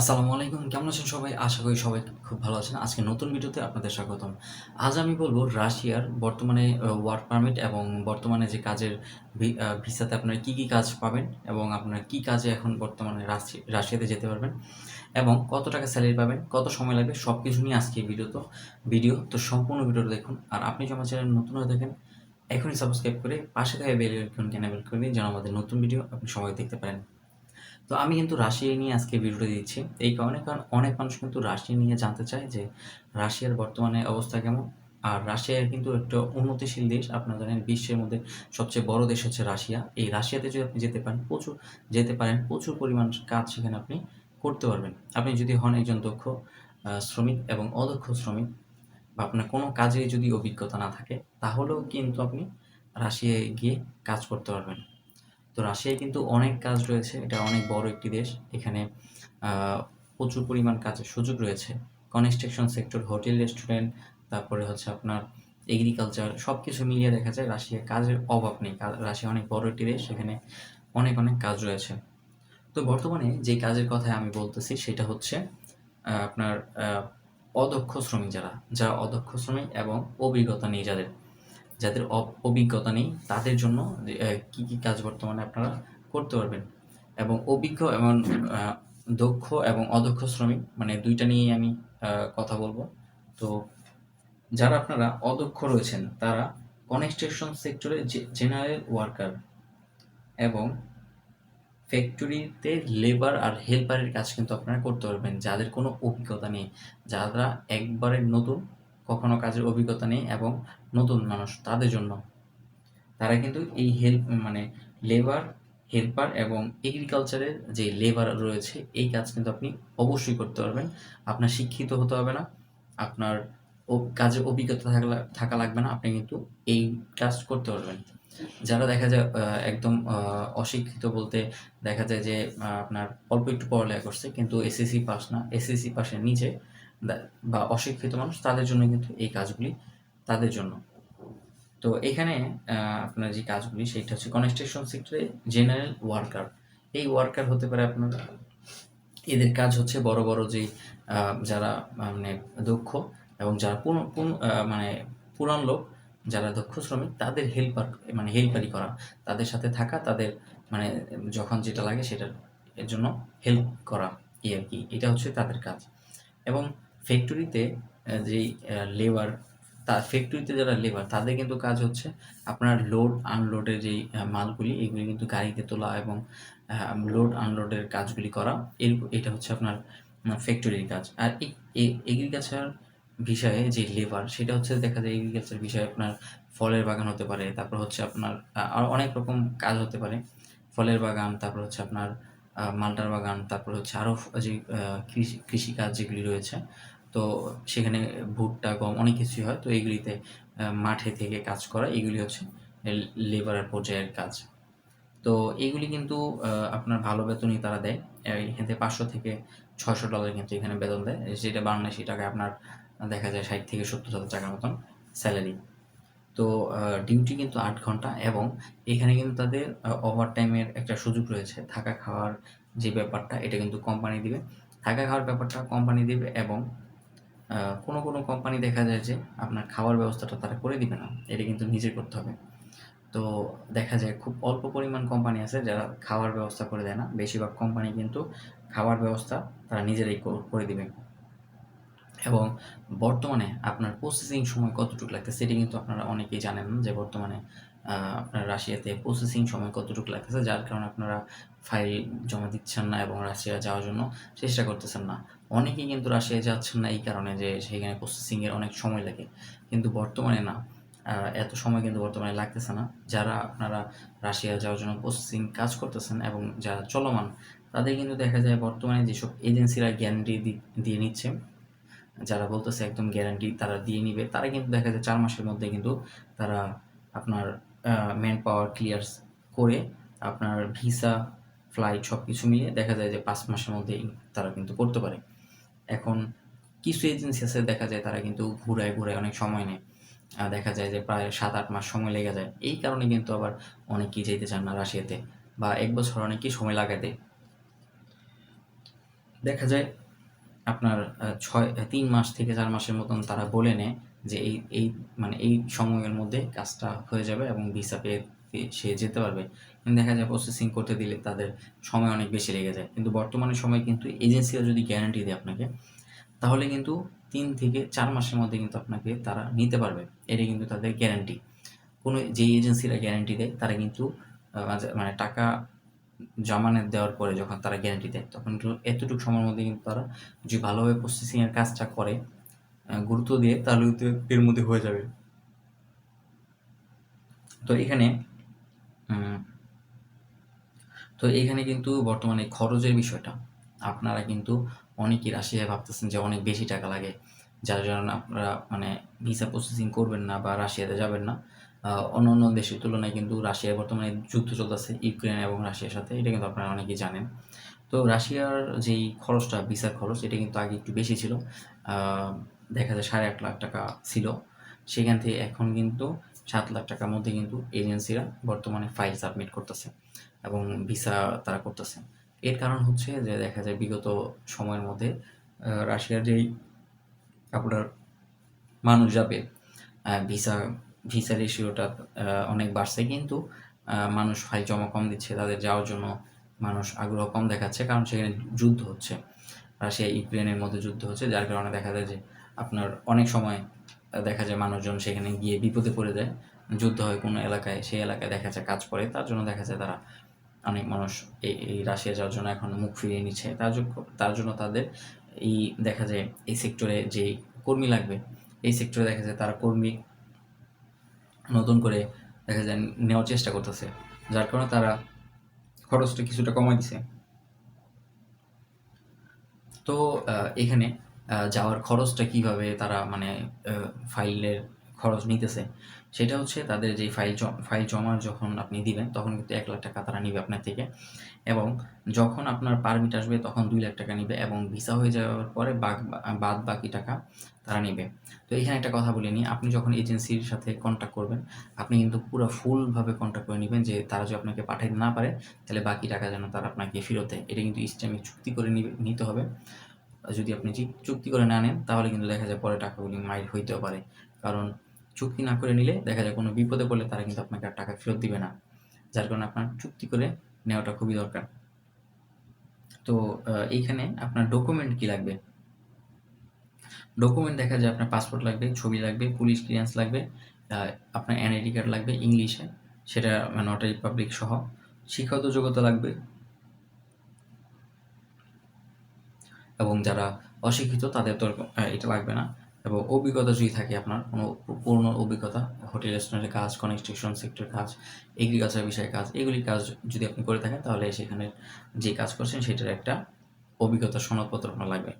আসসালামু আলাইকুম, কেমন আছেন সবাই? আশা করি সবাই খুব ভালো আছেন। আজকে নতুন ভিডিওতে আপনাদের স্বাগতম। আজ আমি বলব রাশিয়ার বর্তমানে ওয়ার্ক পারমিট এবং বর্তমানে যে কাজের ভিসাতে আপনারা কি কি কাজ পাবেন এবং আপনারা কি কাজে এখন বর্তমানে রাশিয়াতে যেতে পারবেন এবং কত টাকা স্যালারি পাবেন, কত সময় লাগবে সব কিছু নিয়ে আজকে ভিডিও তো ভিডিও, তো সম্পূর্ণ ভিডিওটা দেখুন। আর আপনি যদি আমার চ্যানেল নতুন হয়ে থাকেন, এখনই সাবস্ক্রাইব করে পাশে থাকা বেল আইকনকে এনেবল করে দিন, যেন আমাদের নতুন ভিডিও আপনি সবাই দেখতে পারেন। তো আমি কিন্তু রাশিয়া নিয়ে আজকে ভিডিওটা দিচ্ছি। এই কারণে কারণ অনেক মানুষ কিন্তু রাশিয়া নিয়ে জানতে চায় যে রাশিয়ার বর্তমানে অবস্থা কেমন। আর রাশিয়া কিন্তু একটা উন্নতিশীল দেশ। আপনারা জানেন বিশ্বের মধ্যে সবচেয়ে বড় দেশ হচ্ছে রাশিয়া। এই রাশিয়াতে যদি আপনি যেতে পারেন, প্রচুর যেতে পারেন, প্রচুর পরিমাণ কাজ সেখানে আপনি করতে পারবেন। আপনি যদি হন একজন দক্ষ শ্রমিক এবং অদক্ষ শ্রমিক বা আপনার কোনো কাজে যদি অভিজ্ঞতা না থাকে, তাহলেও কিন্তু আপনি রাশিয়ায় গিয়ে কাজ করতে পারবেন। তো রাশিয়ায় কিন্তু অনেক কাজ রয়েছে, এটা অনেক বড় একটি দেশ। এখানে প্রচুর পরিমাণ কাজের সুযোগ রয়েছে। কনস্ট্রাকশন সেক্টর হোটেল রেস্টুরেন্ট তারপরে হচ্ছে আপনার এগ্রিকালচার সব কিছু মিলিয়ে দেখা যায় রাশিয়ায় কাজের অভাব নেই। রাশিয়া অনেক বড় একটি দেশ সেখানে অনেক অনেক কাজ রয়েছে। তো বর্তমানে যে কাজের কথা আমি বলতেছি, সেটা হচ্ছে আপনার অদক্ষ শ্রমিক যারা যারা অদক্ষ শ্রমিক এবং অভিজ্ঞতা নেই যাদের। যাদের অভিজ্ঞতা নেই, তাদের জন্য কি কি কাজ বর্তমানে আপনারা করতে পারবেন? এবং অভিজ্ঞ এবং দক্ষ এবং অদক্ষ শ্রমিক মানে দুইটা নিয়ে আমি কথা বলব। তো যারা আপনারা অদক্ষ রয়েছেন, তারা কনস্ট্রাকশন সেক্টরে জেনারেল ওয়ার্কার এবং ফ্যাক্টরিতে লেবার আর হেল্পারের কাজ কিন্তু আপনারা করতে পারবেন, যাদের কোনো অভিজ্ঞতা নেই। যারা একবারে নতুন কখনো কাজের অভিজ্ঞতা নেই এবং নতুন মানুষ তাদের জন্য। তারা কিন্তু এই হেল্প মানে লেবার হেল্পার এবং এগ্রিকালচারের যে লেবার রয়েছে, এই কাজ কিন্তু আপনি অবশ্যই করতে পারবেন। আপনার শিক্ষিত হতে হবে না, আপনার কাজের অভিজ্ঞতা থাকা থাকা লাগবে না, আপনি কিন্তু এই কাজ করতে পারবেন। যারা দেখা যায় একদম অশিক্ষিত বলতে দেখা যায় যে আপনার অল্প একটু পড়ালেখা করছে, কিন্তু এসএসসি পাস না এসএসসি পাসের নিচে বা অশিক্ষিত মানুষ তাদের জন্য কিন্তু এই কাজগুলি তাদের জন্য। তো এখানে আপনার যে কাজগুলি সেটা হচ্ছে কনস্ট্রাকশন সেক্টরে জেনারেল ওয়ার্কার এই ওয়ার্কার হতে পারে আপনার, এদের কাজ হচ্ছে বড় বড় যে যারা মানে দক্ষ এবং যারা মানে পুরান লোক, যারা দক্ষ শ্রমিক, তাদের হেল্পার মানে হেল্পারি করা। তাদের সাথে থাকা, তাদের মানে যখন যেটা লাগে সেটার জন্য হেল্প করা। এই আর কি, এটা হচ্ছে তাদের কাজ। এবং ফ্যাক্টরিতে যেই লেবার তা ফ্যাক্টরিতে যারা লেবার তাদের কিন্তু কাজ হচ্ছে আপনার লোড আনলোডের যেই মালগুলি এগুলি কিন্তু গাড়িতে তোলা এবং লোড আনলোডের কাজগুলি করা। এর এটা হচ্ছে আপনার ফ্যাক্টরির কাজ। আর এগ্রিকালচার বিষয়ে যে লেবার সেটা হচ্ছে দেখা যায় এগ্রিকালচার বিষয়ে আপনার ফলের বাগান হতে পারে তারপর হচ্ছে আপনার আহ, আরও অনেক রকম কাজ হতে পারে। ফলের বাগান তারপর হচ্ছে আপনার মালটার বাগান তারপর হচ্ছে আরও যে কৃষি কৃষিকাজ যেগুলি রয়েছে তো সেখানে ভুট্টা গম অনেক কিছুই হয়। তো এগুলিতে আহ, মাঠে থেকে কাজ করা এগুলি হচ্ছে লেবারের পর্যায়ের কাজ। তো এগুলি কিন্তু আপনার ভালো বেতনই তারা দেয়। এখান থেকে পাঁচশো থেকে ছয়শো ডলার কিন্তু এখানে বেতন দেয়। যেটা বাংলাদেশি টাকায় আপনার দেখা যায় ষাট থেকে সত্তর হাজার টাকার মতন স্যালারি তো ডিউটি কিন্তু আট ঘণ্টা এবং এখানে কিন্তু তাদের ওভার টাইমের একটা সুযোগ রয়েছে। থাকা খাওয়ার যে ব্যাপারটা এটা কিন্তু কোম্পানি দিবে। থাকা খাওয়ার ব্যাপারটা কোম্পানি দিবে এবং কোনো কোনো কোম্পানি দেখা যায় যে আপনার খাওয়ার ব্যবস্থাটা তারা করে দিবে না। এটা কিন্তু নিজে করতে হবে। তো দেখা যায় খুব অল্প পরিমাণ কোম্পানি আছে যারা খাওয়ার ব্যবস্থা করে দেয় না। বেশিরভাগ কোম্পানি কিন্তু খাওয়ার ব্যবস্থা তারা নিজেরাই কর- দিবে। এবং বর্তমানে আপনার প্রসেসিং সময় কতটুকু লাগতেছে, সেটি কিন্তু আপনারা অনেকেই জানেন যে বর্তমানে আপনার রাশিয়াতে প্রসেসিং সময় কতটুকু লাগতেছে, যার কারণে আপনারা ফাইল জমা দিচ্ছেন না এবং রাশিয়া যাওয়ার জন্য চেষ্টা করতেছেন না। অনেকেই কিন্তু রাশিয়া যাচ্ছেন না এই কারণে যে সেখানে প্রসেসিংয়ের অনেক সময় লাগে। কিন্তু বর্তমানে না এত সময় কিন্তু বর্তমানে লাগতেছে না। যারা আপনারা রাশিয়া যাওয়ার জন্য প্রসেসিং কাজ করতেছেন এবং যারা চলমান, তাদের কিন্তু দেখা যায় বর্তমানে যেসব এজেন্সিরা গ্যারান্টি দিয়ে নিচ্ছে, যারা বলতেছে একদম গ্যারান্টি তারা দিয়ে নিবে, তারা কিন্তু দেখা যায় চার মাসের মধ্যে কিন্তু তারা আপনার ম্যান পাওয়ার ক্লিয়ার্স করে আপনার ভিসা ফ্লাইট সব কিছু মিলিয়ে দেখা যায় যে পাঁচ মাসের মধ্যেই তারা কিন্তু করতে পারে। এখন কিছু এজেন্সি আছে, দেখা যায় তারা কিন্তু ঘুরায় ঘুরায় অনেক সময় নেয়। দেখা যায় যে প্রায় সাত, আট মাস সময় লেগে যায়। এই কারণে কিন্তু আবার অনেকেই যেতে চান না রাশিয়াতে বা এক বছর অনেকেই সময় দেয়। দেখা যায় আপনার ছয় তিন মাস থেকে চার মাসের মতন তারা বলে নেয় যে এই এই মানে এই সময়ের মধ্যে কাজটা হয়ে যাবে এবং ভিসা পেয়ে সে যেতে পারবে। কিন্তু দেখা যায় প্রসেসিং করতে দিলে তাদের সময় অনেক বেশি লেগে যায়। কিন্তু বর্তমানে সময় কিন্তু এজেন্সিরা যদি গ্যারান্টি দেয় আপনাকে, তাহলে কিন্তু তিন থেকে চার মাসের মধ্যে কিন্তু আপনাকে তারা নিতে পারবে। এটা কিন্তু তাদের গ্যারান্টি। কোনো যেই এজেন্সিরা গ্যারান্টি দেয় তারা কিন্তু মানে টাকা জামানত দেওয়ার পরে যখন তারা গ্যারান্টি দেয়, তখন এতটুকু সময়ের মধ্যে কিন্তু তারা যদি ভালোভাবে প্রসেসিং এর কাজটা করে, গুরুত্ব দিয়ে তাহলে কিন্তু এর মধ্যে হয়ে যাবে। তো এখানে তো এখানে কিন্তু বর্তমানে খরচের বিষয়টা, আপনারা কিন্তু অনেকেই রাশিয়ায় ভাবতেছেন যে অনেক বেশি টাকা লাগে। যার জন্য আপনারা মানে ভিসা প্রসেসিং করবেন না বা রাশিয়াতে যাবেন না। আ অন্য দেশের তুলনায় কিন্তু রাশিয়ায় বর্তমানে যুদ্ধ চলতেছে ইউক্রেন এবং রাশিয়ার সাথে। এটা কিন্তু আপনারা অনেকেই জানেন। তো রাশিয়ার যেই খরচটা ভিসার খরচ এটা কিন্তু আগে একটু বেশি ছিল। দেখা যায় ৳৮,৫০,০০০ ছিল। সেখান থেকে এখন কিন্তু সাত লাখ টাকার মধ্যে কিন্তু এজেন্সিরা বর্তমানে ফাইল সাবমিট করতেছে এবং ভিসা তারা করতেছে। এর কারণ হচ্ছে যে দেখা যায় বিগত সময়ের মধ্যে রাশিয়ার যেই আপনার মানুষ যাবে ভিসা ভিসা রেশিওটা অনেক বাড়ছে কিন্তু মানুষ ফাইল জমা কম দিচ্ছে। তাদের যাওয়ার জন্য মানুষ আগ্রহ কম দেখাচ্ছে। কারণ সেখানে যুদ্ধ হচ্ছে। রাশিয়া ইউক্রেনের মধ্যে যুদ্ধ হচ্ছে। যার কারণে দেখা যায় যে আপনার অনেক সময় দেখা যায় মানুষজন সেখানে গিয়ে বিপদে পড়ে যায়। যুদ্ধ হয় কোনো এলাকায়, সেই এলাকায় দেখা যায় কাজ করে। তার জন্য দেখা যায় তারা অনেক মানুষ এই এই রাশিয়া যাওয়ার জন্য এখন মুখ ফিরিয়ে নিচ্ছে। তার জ তার জন্য তাদের এই দেখা যায় এই সেক্টরে যেই কর্মী লাগবে, এই সেক্টরে দেখা যায় তারা কর্মী নতুন করে দেখা যায় নেওয়ার চেষ্টা করতেছে। যার কারণে তারা খরচটা কিছুটা কমাই দিছে। তো এখানে যাওয়ার খরচটা কীভাবে তারা মানে ফাইলের খরচ নিতেছে, সেটা হচ্ছে তাদের যেই ফাইল ফাইল জমা যখন আপনি দিবেন, তখন কিন্তু এক লাখ টাকা তারা নিবে আপনার থেকে এবং যখন আপনার পারমিট আসবে তখন দুই লাখ টাকা নিবে এবং ভিসা হয়ে যাওয়ার পরে বাদ বাকি টাকা তারা নিবে। তো এখানে একটা কথা বলে নিই, আপনি যখন এজেন্সির সাথে কনট্যাক্ট করবেন, আপনি কিন্তু পুরো ফুলভাবে কনট্যাক্ট করে নিবেন যে তারা যদি আপনাকে পাঠাইতে না পারে, তাহলে বাকি টাকা যেন তারা আপনাকে ফেরত দেয়। এটা কিন্তু ইসলামিক চুক্তি করে নিতে হবে। যদি আপনি চুক্তি করে না নেন, তাহলে কিন্তু দেখা যায় পরে টাকাগুলি মাইর হইতেও পারে। কারণ চুক্তি না করে নিলে দেখা যায় কোনো বিপদে পড়লে তারা কিন্তু আপনাকে আর টাকা ফেরত দিবে না। যার কারণে আপনার চুক্তি করে নেওয়াটা খুবই দরকার। তো এইখানে আপনার ডকুমেন্ট কি লাগবে? ডকুমেন্ট দেখা যায় আপনার পাসপোর্ট লাগবে, ছবি লাগবে, পুলিশ ক্লিয়ারেন্স লাগবে, আপনার এনআইডি কার্ড লাগবে ইংলিশে, সেটা নটারি পাবলিক সহ। শিক্ষাগত যোগ্যতা লাগবে। এবং যারা অশিক্ষিত তাদের তো এটা লাগবে না এবং অভিজ্ঞতা যদি থাকে আপনার কোনো পু পুরনো অভিজ্ঞতা, হোটেল রেস্টুরেন্টের কাজ, কনস্ট্রাকশন সেক্টর কাজ, এগ্রিকালচার বিষয়ে কাজ, এগুলি কাজ যদি আপনি করে থাকেন তাহলে সেখানে যে কাজ করছেন সেটার একটা অভিজ্ঞতা সনদপত্র আপনার লাগবে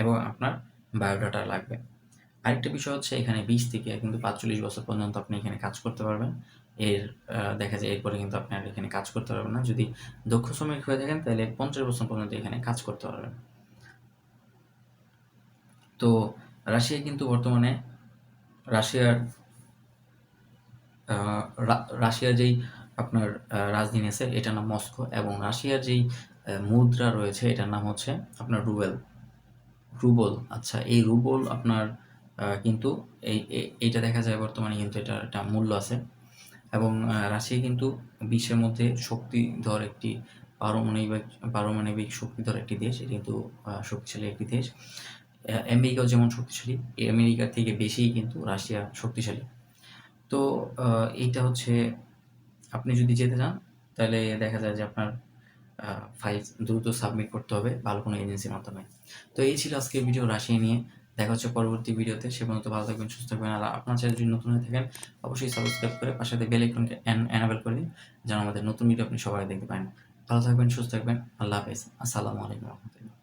এবং আপনার বায়োডাটা লাগবে। আরেকটা বিষয় হচ্ছে এখানে ২০ থেকে কিন্তু ৪৫ বছর পর্যন্ত আপনি এখানে কাজ করতে পারবেন। এর দেখা যায় এরপরে কিন্তু আপনি আর এখানে কাজ করতে পারবেন না। যদি দক্ষ শ্রমিক হয়ে থাকেন তাহলে ৫০ বছর পর্যন্ত এখানে কাজ করতে পারবেন। তো রাশিয়ায় কিন্তু বর্তমানে রাশিয়ার রাশিয়ার যেই আপনার রাজধানী আছে, এটার নাম মস্কো এবং রাশিয়ার যেই মুদ্রা রয়েছে, এটার নাম হচ্ছে আপনার রুবেল। রুবল আচ্ছা এই রুবল আপনার কিন্তু এই এইটা দেখা যায় বর্তমানে কিন্তু এটার একটা মূল্য আছে এবং রাশিয়া কিন্তু বিশ্বের মধ্যে শক্তিধর একটি পারমাণবিক পারমাণবিক শক্তিধর একটি দেশ। এটা কিন্তু শক্তিশালী একটি দেশ। আমেরিকাও যেমন শক্তিশালী, আমেরিকার থেকে বেশিই কিন্তু রাশিয়া শক্তিশালী। তো এইটা হচ্ছে আপনি যদি যেতে চান তাহলে দেখা যায় যে আপনার ফাইল দ্রুত সাবমিট করতে হবে ভালো কোনো এজেন্সির মাধ্যমে। তো এই ছিল আজকের ভিডিও রাশিয়া নিয়ে। দেখা হচ্ছে পরবর্তী ভিডিওতে। সে পর্যন্ত ভালো থাকবেন, সুস্থ থাকবেন। আর আপনার চ্যানেল যদি নতুন হয়ে থাকেন অবশ্যই সাবস্ক্রাইব করে পাশে বেল আইকনকে এন এনেবল করে দিন যেন আমাদের নতুন ভিডিও আপনি সবাই দেখতে পারেন। ভালো থাকবেন, সুস্থ থাকবেন। আল্লাহ হাফেজ। আসসালামু আলাইকুম রাহমাতুল্লাহ।